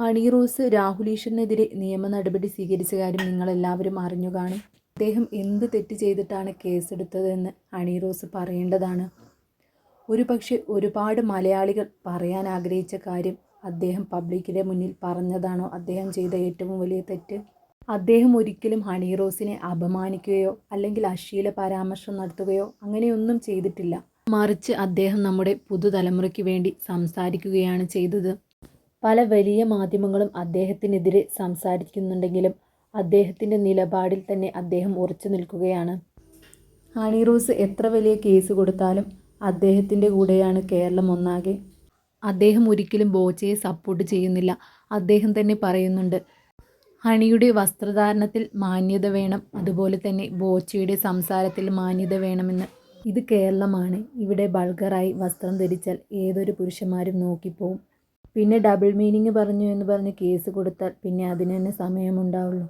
ഹണി റോസ് രാഹുൽ ഈശ്വറിനെതിരെ നിയമ നടപടി സ്വീകരിച്ച കാര്യം നിങ്ങളെല്ലാവരും അറിഞ്ഞു കാണും. അദ്ദേഹം എന്ത് തെറ്റ് ചെയ്തിട്ടാണ് കേസെടുത്തതെന്ന് ഹണി റോസ് പറയേണ്ടതാണ്. ഒരു പക്ഷേ ഒരുപാട് മലയാളികൾ പറയാൻ ആഗ്രഹിച്ച കാര്യം അദ്ദേഹം പബ്ലിക്കിന്റെ മുന്നിൽ പറഞ്ഞതാണോ? അദ്ദേഹം ചെയ്ത ഏറ്റവും വലിയ തെറ്റ്? അദ്ദേഹം ഒരിക്കലും ഹണി റോസിനെ അപമാനിക്കുകയോ അല്ലെങ്കിൽ അശ്ലീല പരാമർശം നടത്തുകയോ അങ്ങനെയൊന്നും ചെയ്തിട്ടില്ല. മറിച്ച് അദ്ദേഹം നമ്മുടെ പുതുതലമുറയ്ക്ക് വേണ്ടി സംസാരിക്കുകയാണ് ചെയ്തത്. പല വലിയ മാധ്യമങ്ങളും അദ്ദേഹത്തിനെതിരെ സംസാരിക്കുന്നുണ്ടെങ്കിലും അദ്ദേഹത്തിന്റെ നിലപാടിൽ തന്നെ അദ്ദേഹം ഉറച്ചു നിൽക്കുകയാണ്. ഹണി റോസ് എത്ര വലിയ കേസ് കൊടുത്താലും അദ്ദേഹത്തിന്റെ കൂടെയാണ് കേരളം ഒന്നാകെ. അദ്ദേഹം ഒരിക്കലും ബോച്ചയെ സപ്പോർട്ട് ചെയ്യുന്നില്ല. അദ്ദേഹം തന്നെ പറയുന്നുണ്ട് ഹണിയുടെ വസ്ത്രധാരണത്തിൽ മാന്യത വേണം അതുപോലെ തന്നെ ബോച്ചയുടെ സംസാരത്തിൽ മാന്യത വേണമെന്ന്. ഇത് കേരളമാണ്. ഇവിടെ ബൾഗറായി വസ്ത്രം ധരിച്ചാൽ ഏതൊരു പുരുഷന്മാരും നോക്കിപ്പോവും. പിന്നെ ഡബിൾ മീനിങ് പറഞ്ഞു എന്ന് പറഞ്ഞ് കേസ് കൊടുത്താൽ പിന്നെ അതിന് തന്നെ സമയമുണ്ടാവുള്ളൂ.